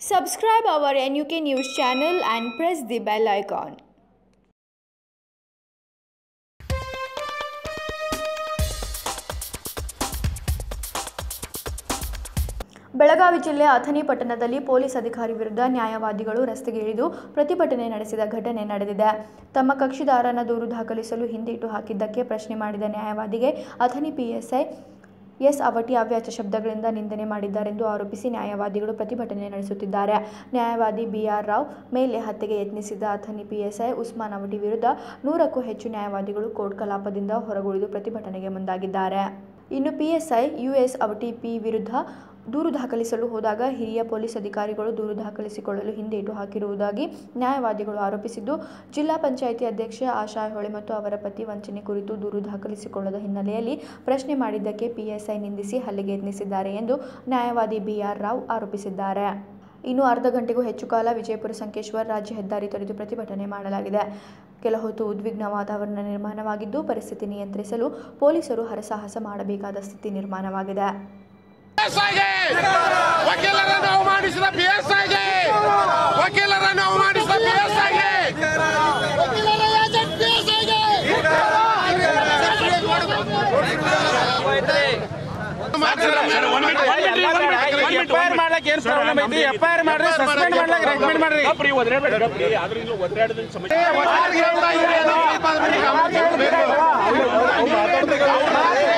Subscribe our NUK News channel and press the bell icon. Belagavi ಜಿಲ್ಲೆ ಅಥಣಿ ಪಟ್ಟಣದಲ್ಲಿ police ಅಧಿಕಾರಿ ವಿರುದ್ಧ ನ್ಯಾಯವಾದಿಗಳು ರಸ್ತೆಗೆ ಇಳಿದು ಪ್ರತಿಭಟನೆ ನಡೆಸಿದ ಘಟನೆ ನಡೆದಿದೆ ತಮ್ಮ ಕಕ್ಷಿದಾರನ ದೂರು ದಾಖಲಿಸಲು ಹಿಂದಿಟ್ಟು ಹಾಕಿದ್ದಕ್ಕೆ ಪ್ರಶ್ನೆ ಮಾಡಿದ ನ್ಯಾಯವಾದಿಗೆ Athani P S I S Avati ಅವ್ಯಾಚ ಶಬ್ದಗಳಿಂದ ನಿಂದನೆ ಮಾಡಿದ್ದಾರೆಂದು ಆರೋಪಿಸಿ ನ್ಯಾಯವಾದಿಗಳು ಪ್ರತಿಭಟನೆ ನಡೆಸುತ್ತಿದ್ದಾರೆ. ನ್ಯಾಯವಾದಿ ಬಿಆರ್ ರಾವ್ ಮೇಲೆ ಹತ್ಯೆಗೆ ಯತ್ನಿಸಿದ ಅಥನಿ ಪಿಎಸ್ಐ ಉಸ್ಮಾನ್ ಅವಟಿ ವಿರುದ್ಧ ನೂರಕ್ಕೂ ಹೆಚ್ಚು ನ್ಯಾಯವಾದಿಗಳು ಕೋರ್ಟ್ ಕಲಾಪದಿಂದ ಹೊರಗುಳಿದು ಪ್ರತಿಭಟನೆಗೆ ಮುಂದಾಗಿದ್ದಾರೆ. ಇನ್ನು ಪಿಎಸ್ಐ ಯುಎಸ್ ಅವಟಿ ಪಿ ವಿರುದ್ಧ ದೂರು ದಾಖಲಿಸಲು ಹೋದಾಗ ಹಿರಿಯ ಪೊಲೀಸ್ ಅಧಿಕಾರಿಗಳು ದೂರು ದಾಖಲಿಸಿಕೊಳ್ಳಲು ಹಿಂದೇಟು ಹಾಕಿರುವುದಾಗಿ ನ್ಯಾಯವಾದಿಗಳು ಆರೋಪಿಸಿದ್ದು, ಜಿಲ್ಲಾ ಪಂಚಾಯಿತಿ ಅಧ್ಯಕ್ಷೆ ಆಶಾ ಹೊಳೆ ಮತ್ತು ಅವರ ಪತಿ ವಂಚನೆ ಕುರಿತು ದೂರು ದಾಖಲಿಸಿಕೊಳ್ಳದ ಹಿನ್ನೆಲೆಯಲ್ಲಿ ಪ್ರಶ್ನೆ ಮಾಡಿದ್ದಕ್ಕೆ ಪಿಎಸ್ಐ ನಿಂದಿಸಿ ಹಲ್ಲೆಗೆ ಯತ್ನಿಸಿದ್ದಾರೆ ಎಂದು ನ್ಯಾಯವಾದಿ ಬಿಆರ್ ರಾವ್ ಆರೋಪಿಸಿದ್ದಾರೆ. ಇನ್ನು ಅರ್ಧ ಗಂಟೆಗೂ ಹೆಚ್ಚು ಕಾಲ ವಿಜಯಪುರ ಸಂಕೇಶ್ವರ ರಾಜ್ಯ ಹೆದ್ದಾರಿ ತೊರೆದು ಪ್ರತಿಭಟನೆ ಮಾಡಲಾಗಿದೆ. ಕೆಲ ಹೊತ್ತು ಉದ್ವಿಗ್ನ ವಾತಾವರಣ ನಿರ್ಮಾಣವಾಗಿದ್ದು, ಪರಿಸ್ಥಿತಿ ನಿಯಂತ್ರಿಸಲು ಪೊಲೀಸರು ಹರಸಾಹಸ ಮಾಡಬೇಕಾದ ಸ್ಥಿತಿ ನಿರ್ಮಾಣವಾಗಿದೆ. PSIಗೆ ವಕೀಲರನ್ನು ಅವಮಾನಿಸಿದ ಪಿಎಸ್ಐಗೆ ವಕೀಲರನ್ನು ಅವಮಾನಿಸಿದ ಪಿಎಸ್ಐಗೆ ಪಿಎಸ್ಐಗೆ ಎಫ್ಐಆರ್ ಮಾಡ್ಲಕ್ ಏನ್ ಪ್ರಾಬ್ಲಮ್ ಐತಿ? ಎಫ್ಐಆರ್ ಮಾಡ್ರಿ ಸಸ್ಪೆಂಡ್ ಮಾಡ್ಲಕ್ ರೆಕಮೆಂಡ್ ಮಾಡ್ರಿ. ಏನ್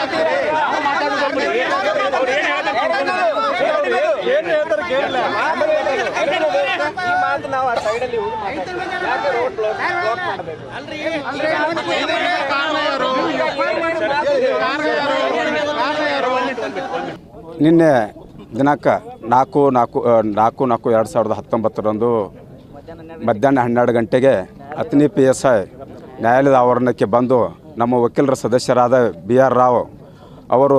ನಿನ್ನೆ ದಿನಾಂಕ ನಾಲ್ಕು ನಾಲ್ಕು ನಾಲ್ಕು ನಾಲ್ಕು, ಎರಡು ಸಾವಿರದ ಹತ್ತೊಂಬತ್ತರಂದು ಮಧ್ಯಾಹ್ನ ಹನ್ನೆರಡು ಗಂಟೆಗೆ ಅತ್ನಿ ಪಿ ಎಸ್ ಐ ನ್ಯಾಯಾಲಯದ ಆವರಣಕ್ಕೆ ಬಂದು ನಮ್ಮ ವಕೀಲರ ಸದಸ್ಯರಾದ ಬಿ ಆರ್ ರಾವ್ ಅವರು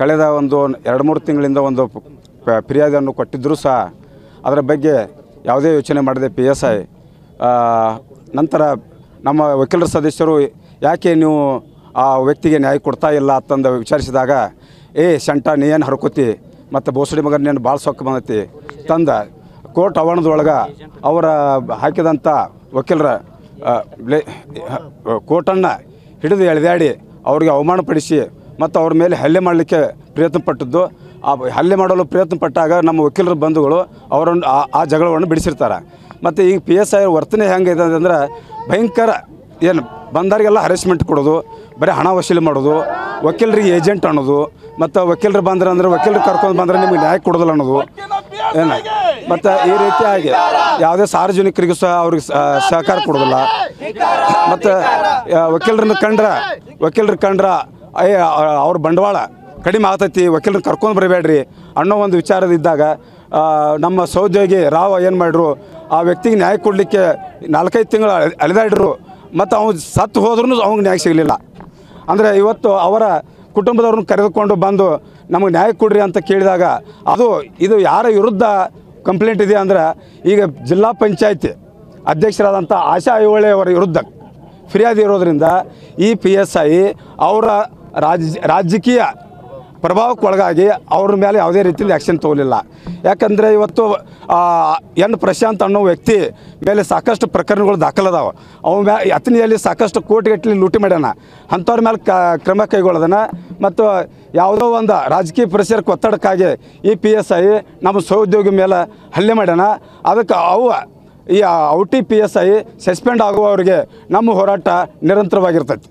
ಕಳೆದ ಒಂದು ಎರಡು, ಮೂರು ತಿಂಗಳಿಂದ ಒಂದು ಫಿರ್ಯಾದಿಯನ್ನು ಕೊಟ್ಟಿದ್ದರೂ ಸಹ ಅದರ ಬಗ್ಗೆ ಯಾವುದೇ ಯೋಚನೆ ಮಾಡದೆ ಪಿ ಎಸ್ ಐ ನಂತರ ನಮ್ಮ ವಕೀಲರ ಸದಸ್ಯರು ಯಾಕೆ ನೀವು ಆ ವ್ಯಕ್ತಿಗೆ ನ್ಯಾಯ ಕೊಡ್ತಾ ಇಲ್ಲ ಅಂತಂದು ವಿಚಾರಿಸಿದಾಗ, ಏ ಶಂಟ ನೀ ಏನು ಹರ್ಕೋತಿ? ಮತ್ತು ಬೋಸಡಿ ಮಗನ ನೀನು ಭಾಳ ಸೊಕ್ಕ ಬಂದತಿ? ತಂದ ಕೋರ್ಟ್ ಆವರಣದೊಳಗೆ ಅವರ ಹಾಕಿದಂಥ ವಕೀಲರ ಕೋರ್ಟನ್ನು ಹಿಡಿದು ಎಳೆದಾಡಿ, ಅವ್ರಿಗೆ ಅವಮಾನಪಡಿಸಿ ಮತ್ತು ಅವ್ರ ಮೇಲೆ ಹಲ್ಲೆ ಮಾಡಲಿಕ್ಕೆ ಪ್ರಯತ್ನ ಪಟ್ಟಿದ್ದು ಆ ಹಲ್ಲೆ ಮಾಡಲು ಪ್ರಯತ್ನ ಪಟ್ಟಾಗ ನಮ್ಮ ವಕೀಲರ ಬಂಧುಗಳು ಅವರನ್ನು ಆ- ಜಗಳವನ್ನು ಬಿಡಿಸಿರ್ತಾರೆ. ಮತ್ತು ಈಗ ಪಿ ಎಸ್ ಐ ವರ್ತನೆ ಹೆಂಗಿದೆ ಅಂತಂದ್ರೆ ಭಯಂಕರ ಏನು, ಬಂದವರಿಗೆಲ್ಲ ಹರೆಸ್ಮೆಂಟ್ ಕೊಡೋದು, ಬರೀ ಹಣ ವಸೂಲಿ ಮಾಡೋದು, ವಕೀಲರಿಗೆ ಏಜೆಂಟ್ ಅನ್ನೋದು, ಮತ್ತು ವಕೀಲರು ಬಂದ್ರೆ ಅಂದ್ರೆ ವಕೀಲರು ಕರ್ಕೊಂಡು ಬಂದರೆ ನಿಮಗೆ ನ್ಯಾಯ ಕೊಡೋದಿಲ್ಲ ಅನ್ನೋದು. ಏನು, ಮತ್ತು ಈ ರೀತಿಯಾಗಿ ಯಾವುದೇ ಸಾರ್ವಜನಿಕರಿಗೂ ಸಹ ಅವ್ರಿಗೆ ಸಹಕಾರ ಕೊಡೋದಿಲ್ಲ. ಮತ್ತು ವಕೀಲರನ್ನು ಕಂಡ್ರೆ, ವಕೀಲರು ಕಂಡ್ರೆ ಅಯ್ಯ ಅವ್ರ ಬಂಡವಾಳ ಕಡಿಮೆ ಆಗ್ತೈತಿ ವಕೀಲರು ಕರ್ಕೊಂಡು ಬರಬೇಡ್ರಿ ಅನ್ನೋ ಒಂದು ವಿಚಾರದಿದ್ದಾಗ ನಮ್ಮ ಸಹೋದ್ಯೋಗಿ ರಾವ್ ಏನು ಮಾಡಿದ್ರು ಆ ವ್ಯಕ್ತಿಗೆ ನ್ಯಾಯ ಕೊಡಲಿಕ್ಕೆ ನಾಲ್ಕೈದು ತಿಂಗಳು ಅಲೆದಾಡ್ರು ಮತ್ತು ಅವ್ನು ಸತ್ತು ಹೋದ್ರೂ ಅವ್ನಿಗೆ ನ್ಯಾಯ ಸಿಗಲಿಲ್ಲ. ಅಂದರೆ ಇವತ್ತು ಅವರ ಕುಟುಂಬದವ್ರನ್ನ ಕರೆದುಕೊಂಡು ಬಂದು ನಮಗೆ ನ್ಯಾಯ ಕೊಡ್ರಿ ಅಂತ ಕೇಳಿದಾಗ, ಅದು, ಇದು ಯಾರ ವಿರುದ್ಧ ಕಂಪ್ಲೇಂಟ್ ಇದೆ ಅಂದ್ರೆ, ಈಗ ಜಿಲ್ಲಾ ಪಂಚಾಯತಿ ಅಧ್ಯಕ್ಷರಾದಂಥ ಆಶಾ ಐಹೊಳೆ ಅವರ ವಿರುದ್ಧ ಫಿರ್ಯಾದಿ ಇರೋದರಿಂದ ಈ ಪಿ ಎಸ್ ಐ ಅವರ ರಾಜ್, ರಾಜಕೀಯ ಪ್ರಭಾವಕ್ಕೆ ಒಳಗಾಗಿ ಅವ್ರ ಮೇಲೆ ಯಾವುದೇ ರೀತಿಯಲ್ಲಿ ಆ್ಯಕ್ಷನ್ ತಗೊಲಿಲ್ಲ. ಯಾಕಂದರೆ ಇವತ್ತು ಎನ್ ಪ್ರಶಾಂತ್ ಅನ್ನೋ ವ್ಯಕ್ತಿ ಮೇಲೆ ಸಾಕಷ್ಟು ಪ್ರಕರಣಗಳು ದಾಖಲದಾವೆ. ಅವ ಮ್ಯಾ ಅತನಿಯಲ್ಲಿ ಸಾಕಷ್ಟು ಕೋಟಿಗಟ್ಟಲೆ ಲೂಟಿ ಮಾಡ್ಯಾನ. ಅಂಥವ್ರ ಮೇಲೆ ಕ್ರಮ ಕೈಗೊಳ್ಳೋದನ್ನ ಮತ್ತು ಯಾವುದೋ ಒಂದು ರಾಜಕೀಯ ಪರಿಸರಕ್ಕೆ ಒತ್ತಡಕ್ಕಾಗಿ ಈ ಪಿ ಎಸ್ ಐ ನಮ್ಮ ಸಹೋದ್ಯೋಗಿ ಮೇಲೆ ಹಲ್ಲೆ ಮಾಡ್ಯಾನ. ಅದಕ್ಕೆ ಅವು, ಈ Avati P S I suspend ಆಗುವವರಿಗೆ ನಮ್ಮ ಹೋರಾಟ ನಿರಂತರವಾಗಿರ್ತೈತಿ.